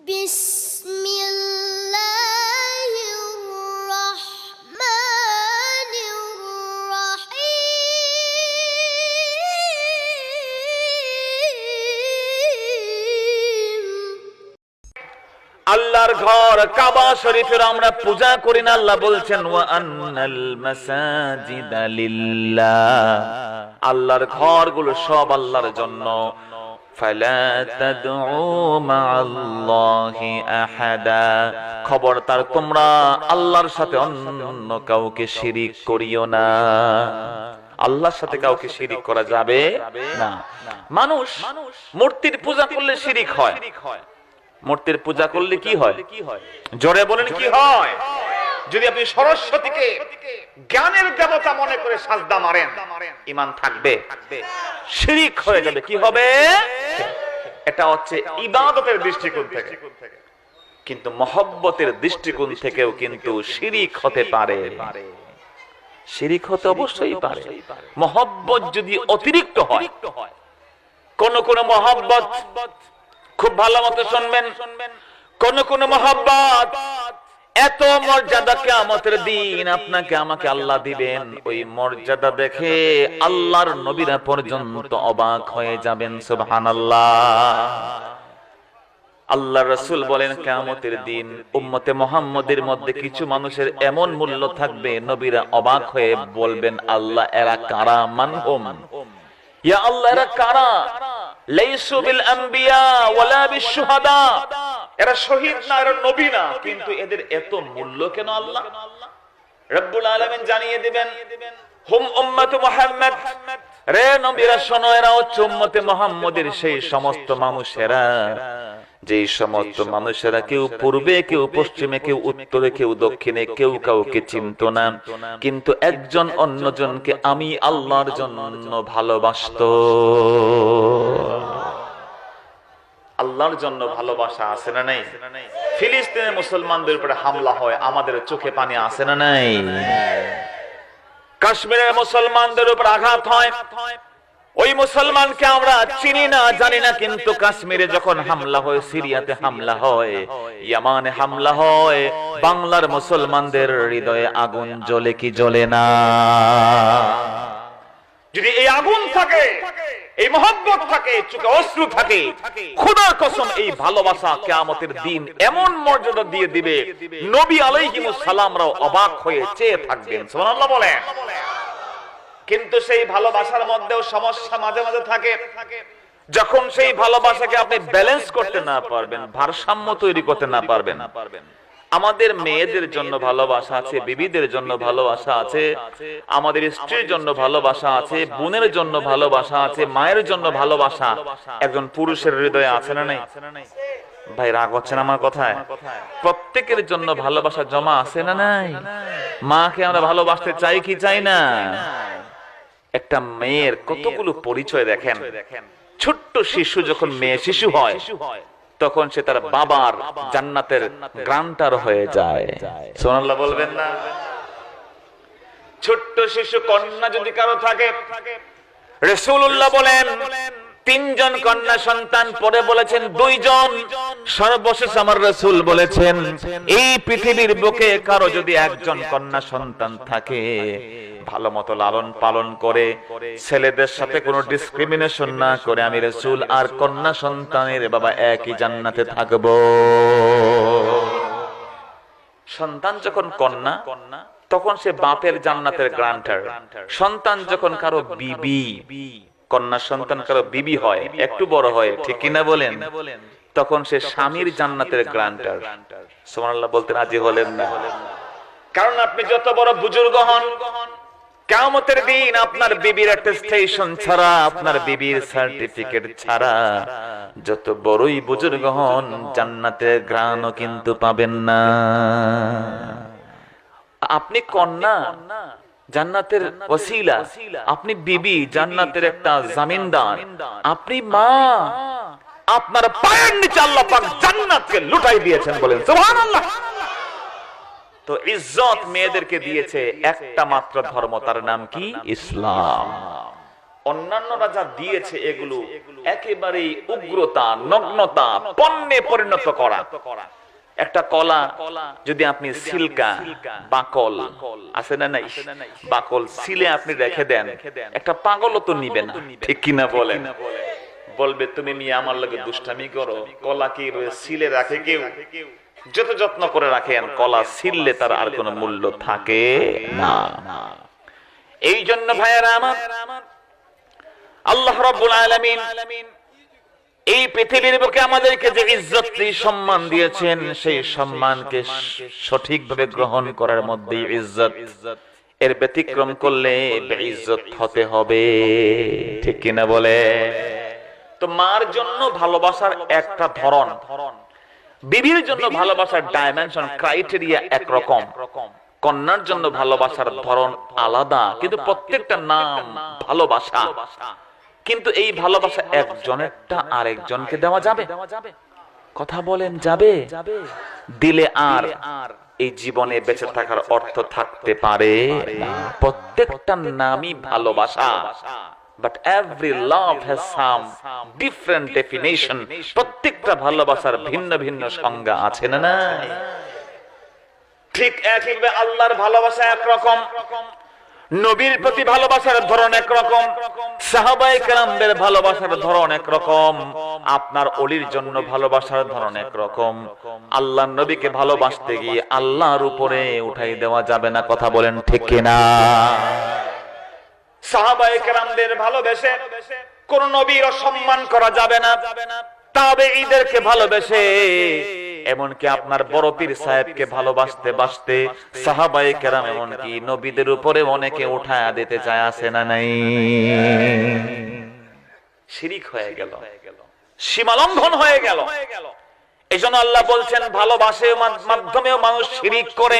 بسم الله الرحمن الرحيم আল্লাহর ঘর কাবা শরীফের আমরা পূজা করি না আল্লাহ বলছেন ওয়া আন্নাল মাসাজিদা লিল্লাহ আল্লাহর ঘরগুলো সব আল্লাহর জন্য ফালা তাদউ মাআল্লাহি আহাদা খবরদার তোমরা আল্লাহর সাথে অন্য কাউকে শিরিক করিও না। আল্লাহর সাথে কাউকে শিরিক করা যাবে না। মানুষ মূর্তির পূজা করলে শিরিক হয়। মূর্তির পূজা করলে কি হয়? জোরে বলেন কি হয়? যদি আপনি সরস্বতীকে জ্ঞানের দেবতা মনে করে সাজদা মারেন ইমান থাকবে। শিরিক হয়ে যাবে। কি হবে? এটা হচ্ছে ইবাদতের দৃষ্টিকোণ থেকে। কিন্তু মহব্বতের দৃষ্টিকোণ থেকেও কিন্তু শিরিক হতে পারে। শিরিক হতে অবশ্যই পারে। মহব্বত যদি অতিরিক্ত হয় কোন কোন মহব্বত খুব ভালো মতো শুনবেন। শুনবেন। কোন কোন মহব্বত এত মর্যাদা কেমতের দিন আপনাকে আমাকে আল্লাহ দিবেন। ওই মর্যাদা দেখে আল্লাহর নবীরা পর্যন্ত অবাক হয়ে যাবেন সুবহান আল্লাহ রসুল বলেন কেমতের দিন উম্মতে মোহাম্মদের মধ্যে কিছু মানুষের এমন মূল্য থাকবে, নবীরা অবাক হয়ে বলবেন, আল্লাহ, এরা কারা? মান হোম ইয়া আল্লাহ, এরা কারা? লাইসু বিল আম্বিয়া ওয়ালা বিশ শুহাদা এরা শহীদ না, এরা নবী না, কিন্তু এদের এত মূল্য কেন আল্লাহ? রব্বুল আলামিন জানিয়ে দিবেন সেই সমস্ত মানুষেরা। যেই সমস্ত মানুষেরা কেউ পূর্বে, কেউ পশ্চিমে, কেউ উত্তরে, কেউ দক্ষিণে, কেউ কাউকে চিনত না। কিন্তু একজন অন্যজনকে আমি আল্লাহর জন্য ভালোবাসতো। আল্লাহর জন্য ভালোবাসা আছে না নাই? ফিলিস্তিনের মুসলমানদের উপরে হামলা হয়, আমাদের চোখে পানি আছে না নাই? কাশ্মীরের মুসলমানদের উপর আঘাত হয়। ওই মুসলমানকে আমরা চিনি না, জানি না, কিন্তু কাশ্মীরে যখন হামলা হয়, সিরিয়াতে হামলা হয়, ইয়ামানে হামলা হয়, বাংলার মুসলমানদের হৃদয়ে আগুন জ্বলে কি জ্বলে না? যদি এই আগুন থাকে এই মহব্বত থাকে, চোখে অশ্রু থাকে। খোদার কসম, এই ভালোবাসা কেয়ামতের দিন এমন মর্যাদা দিয়ে দিবে, নবী আলাইহিমুস সালামরাও অবাক হয়ে চেয়ে থাকবেন। সুবহানাল্লাহ বলেন। কিন্তু সেই ভালোবাসার মধ্যেও সমস্যা মাঝে মাঝে থাকে। যখন সেই ভালোবাসাকে আপনি ব্যালেন্স করতে না পারবেন, ভারসাম্য তৈরি করতে না পারবেন আমাদের মেয়েদের জন্য ভালোবাসা আছে বিবিদের জন্য ভালোবাসা আছে আমাদের স্ত্রীর জন্য ভালোবাসা আছে বোনের জন্য ভালোবাসা আছে মায়ের জন্য ভালোবাসা। একজন পুরুষের হৃদয়ে আছে না নাই? ভাই রাগ হচ্ছেন আমার কথায়? প্রত্যেকের জন্য ভালোবাসা জমা আছে না নাই? মাকে আমরা ভালোবাসতে চাই কি চাই না? একটা মেয়ের কতগুলো পরিচয় দেখেন? ছোট্ট শিশু যখন মেয়ে শিশু হয়। তখন সে তার বাবার জান্নাতের গ্রান্টার হয়ে যায়। সোনাল্লাহ বলবেন না? ছোট্ট শিশু কন্যা যদি কারও থাকে রসুল্লাহ বলেন, তিনজন কন্যা সন্তান পরে বলেছেন, দুইজন। সর্বশেষ আমার রসুল বলেছেন, এই পৃথিবীর বুকে কারও যদি একজন কন্যা সন্তান থাকে ভালো মতো লালন পালন করে, ছেলেদের সাথে কোনো ডিসক্রিমিনেশন না করে আমি রসুল আর কন্যা সন্তানের বাবা একই জান্নাতে থাকব। সন্তান যখন কন্যা, তখন সে বাপের জান্নাতের গ্রান্টার সন্তান যখন কারও বিবি, কন্যা সন্তান কারও বিবি হয়, একটু বড় হয়, ঠিক কিনা বলেন? তখন সে স্বামীর জান্নাতের গ্রান্টার সুবহানাল্লাহ, বলতে রাজি হলেন না। কারণ আপনি যত বড় বুজুর্গ হন কেমতের দিন আপনার বিবির অ্যাটেস্টেশন ছাড়া, আপনার বিবির সার্টিফিকেট ছাড়া যত বড়ই বুজুর্গ হন জান্নাতের গ্রাণও কিন্তু পাবেন না। আপনি কন্যা, জান্নাতের ওসিলা, আপনি বিবি, জান্নাতের একটা জামিনদার, আপনি মা, আপনার পায়ের নিচে আল্লাহ পাক জান্নাতকে লুটাই দিয়েছেন বলেন, সুবহানাল্লাহ। তো ইজ্জত মেয়েদেরকে দিয়েছে একটা মাত্র ধর্ম, তার নাম কি? ইসলাম। অন্যান্যরা যা দিয়েছে এগুলো একেবারেই উগ্রতা, নগ্নতা, পণ্যে পরিণত করা। একটা কলা, যদি আপনি সিল্কা, বাকল, আছে না নাই? বাকল সিলে আপনি রেখে দেন, একটা পাগলও তো নিবে না। ঠিক কিনা বলেন? বলবে, তুমি মিয়া, আমার লগে দুষ্টামি করো। কলা কি সিলে রাখে কেউ? যত যত্ন করে রাখেন, কলা সিললে তার আর কোনো মূল্য থাকে না। এই জন্য ভাইয়েরা আমার, আল্লাহ রাব্বুল আলামিন এই পৃথিবীর বুকে আমাদেরকে যে ইজ্জত সম্মান দিয়েছেন, সেই সম্মানকে সঠিকভাবে গ্রহণ করার মধ্যে ইজ্জত। এর ব্যতিক্রম করলে ইজ্জত হতে হবে। ঠিক কিনা বলে? তো মার জন্য ভালোবাসার একটা ধরন ধরন বিবির জন্য ভালোবাসার ডাইমেনশন ক্রাইটেরিয়া একরকম। কন্যার জন্য ভালোবাসার ধরন আলাদা কিন্তু প্রত্যেকটা নাম ভালোবাসা। কিন্তু এই ভালোবাসা একজনেরটা আরেকজনকে দেওয়া যাবে। কথা বলেন যাবে? দিলে আর এই জীবনে বেঁচে থাকার অর্থ থাকতে পারে। প্রত্যেকটা নামই ভালোবাসা। But every love has some different definition প্রত্যেকটা ভালোবাসার ভিন্ন ভিন্ন সংজ্ঞা আছে না না ঠিক একইভাবে আল্লাহর ভালোবাসা একরকম নবীর প্রতি ভালোবাসার ধরন একরকম সাহাবাই কেরামদের ভালোবাসার ধরন একরকম আপনার অলির জন্য ভালোবাসার ধরন একরকম। আল্লাহ নবীকে ভালোবাসতে গিয়ে আল্লাহর উপরে উঠাই দেওয়া যাবে না কথা বলেন ঠিক কিনা? ভালোবেসে কোন নবীর সম্মান করা যাবে না। তবে ঈদেরকে ভালোবেসে, এমনকি আপনার বড় পীর সাহেবকে ভালোবাসতে বাসতে কেরাম এমনকি নবীদের উপরে অনেকে উঠায় দিতে চায় আসে না নাই? শিরিক হয়ে গেল। সীমালঙ্ঘন হয়ে গেল। এই জন্য আল্লাহ বলছেন, ভালোবাসে মাধ্যমেও মানুষ শিরিক করে।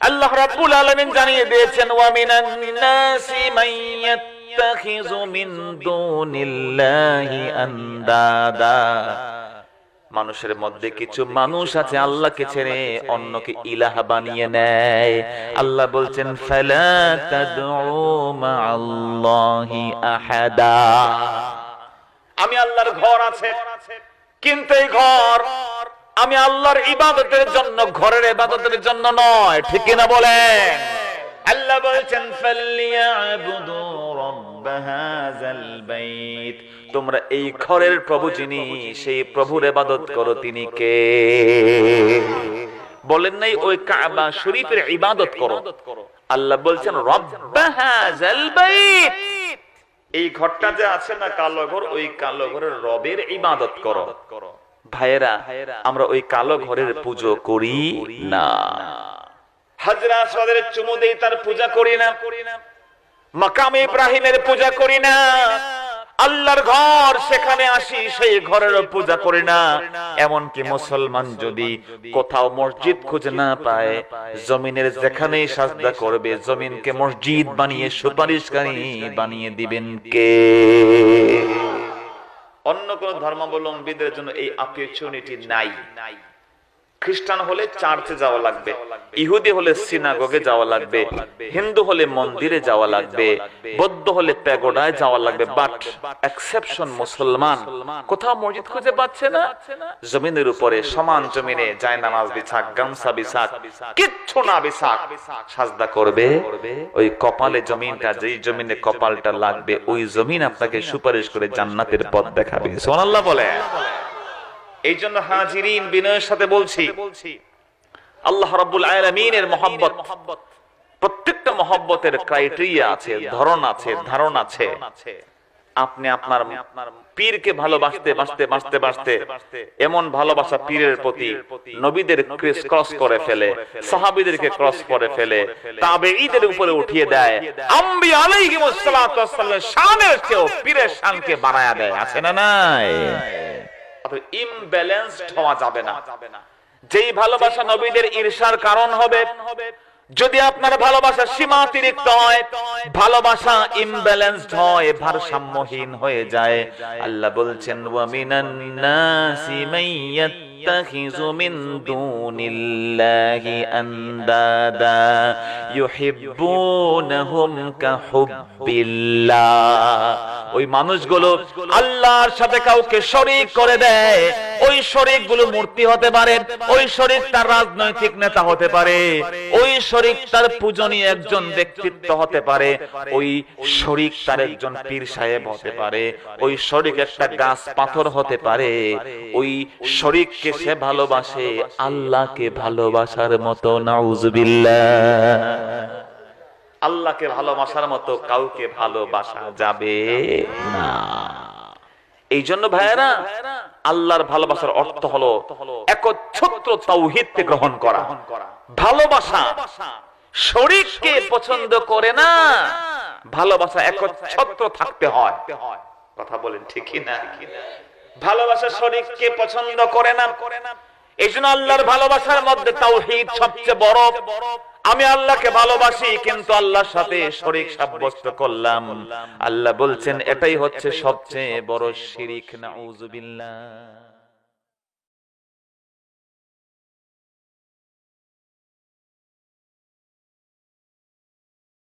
আল্লাহ রাব্বুল আলামিন জানিয়ে দিয়েছেন, ওয়া মিনান নাসি ইয়াত্তাখিযু মিন দুনিল্লাহি আন্দাদা। মানুষের মধ্যে কিছু মানুষ আছে, আল্লাহকে ছেড়ে অন্যকে ইলাহ বানিয়ে নেয়। আল্লাহ বলছেন, ফালা তাদউ মাআল্লাহি আহাদা। আমি আল্লাহর ঘর আছে, কিন্তু এই ঘর আমি আল্লাহর ইবাদতের জন্য ঘরের ইবাদতের জন্য নয়। ঠিক কিনা বলেন? আল্লাহ বলছেন ফাল্লিয়াবুদু রাব্ব হাযাল বাইত। তোমরা এই ঘরের প্রভু যিনি সেই প্রভুর ইবাদত করো তিনি কে? বলেন নাই ওই কাবা শরীফের ইবাদত করো। আল্লাহ বলছেন রব্ব হাযাল বাইত। এই ঘরটা যে আছে না কালো ঘর ওই কালো ঘরের রবের ইবাদত করো। ভাইয়েরা, আমরা ওই কালো ঘরের পুজো করি না। এমনকি মুসলমান যদি কোথাও মসজিদ খুঁজে না পায়, জমিনের যেখানেই সাজদা করবে, জমিনকে মসজিদ বানিয়ে সুপারিশকারী বানিয়ে দিবেন কে? কোন ধর্মাবলম্বীদের জন্য এই অপরচুনিটি নাই। খ্রিস্টান হলে চার্চে যাওয়া লাগবে। ইহুদি হলে সিনাগগে যাওয়া লাগবে, হিন্দু হলে মন্দিরে যাওয়া লাগবে, বৌদ্ধ হলে প্যাগোডায় যাওয়া লাগবে বাট এক্সেপশন মুসলমান কোথাও মসজিদ খুঁজে পাচ্ছে না। জমিনের উপরে সমান জমিনে যায় নামাজ বিছাক, গামছা বিছাক, কিচ্ছু না বিছাক, সাজদা করবে। ওই কপালে জমিনটা, যেই জমিনে কপালটা লাগবে, ওই জমিন আপনাকে সুপারিশ করে জান্নাতের পথ দেখাবে। সোনাল্লাহ বলে। এই জন্য হাজিরিন বিনয়ের সাথে বলছি আল্লাহ রাব্বুল আলামিনের মহব্বত। প্রত্যেকটা মহব্বতের ক্রাইটেরিয়া আছে ধরন আছে ধারণ আছে আপনি আপনার পীরকে ভালোবাসতে বাসতে বাসতে বাসতে এমন ভালোবাসা পীরের প্রতি নবীদের ক্রস করে ফেলে সাহাবীদেরকে ক্রস করে ফেলে তবে ঈদের উপরে উঠিয়ে দেয়। আম্বি আলাইহিমুস সালাতু ওয়াস সালামের শানের চেয়েও পীরের শানকে বাড়ায়া দেয় আছে না নাই? ইমব্যালেন্সড হওয়া যাবে না। যেই ভালোবাসা নবীদের ঈর্ষার কারণ হবে, যদি আপনার ভালোবাসা সীমাতিরিক্ত হয়, ভালোবাসা ইমব্যালেন্সড হয়, ভারসাম্যহীন হয়ে যায়। আল্লাহ বলছেন, ওয়া মিনান নাসি মাইয়াত্তাখিযু মিন দুনিল্লাহি আন্দাদা, ইউহিব্বুনহুম কাহুব্বিল্লাহ। ওই মানুষগুলো আল্লাহর সাথে কাউকে শরীক করে দেয় ওই শরিকগুলো মূর্তি হতে পারে, ওই শরিক তার রাজনৈতিক নেতা হতে পারে, ওই শরিক তার পূজনীয় একজন ব্যক্তিত্ব হতে পারে, ওই শরিক তার একজন পীর সাহেব হতে পারে, ওই শরিক একটা গাছ পাথর হতে পারে, ওই শরিককে সে ভালোবাসে, আল্লাহকে ভালোবাসার মতো, নাউজুবিল্লাহ। আল্লাহকে ভালোবাসার মতো কাউকে ভালোবাসা যাবে না। এই জন্য ভাইয়েরা আল্লাহর ভালোবাসার অর্থ হলো একচ্ছত্র তাওহীদকে গ্রহণ করা। ভালোবাসা শরীরকে পছন্দ করে না, ভালোবাসা একচ্ছত্র থাকতে হয়। কথা বলেন ঠিকই না? ভালোবাসা শরীরকে পছন্দ করে না করে না। এই জন্য আল্লাহর ভালোবাসার মধ্যে তাওহীদ সবচেয়ে বড়। আমি আল্লাহকে ভালোবাসি কিন্তু আল্লাহর সাথে শরীক সাব্যস্ত করলাম। আল্লাহ বলছেন এটাই হচ্ছে সবচেয়ে বড় শিরিক নাউজুবিল্লাহ।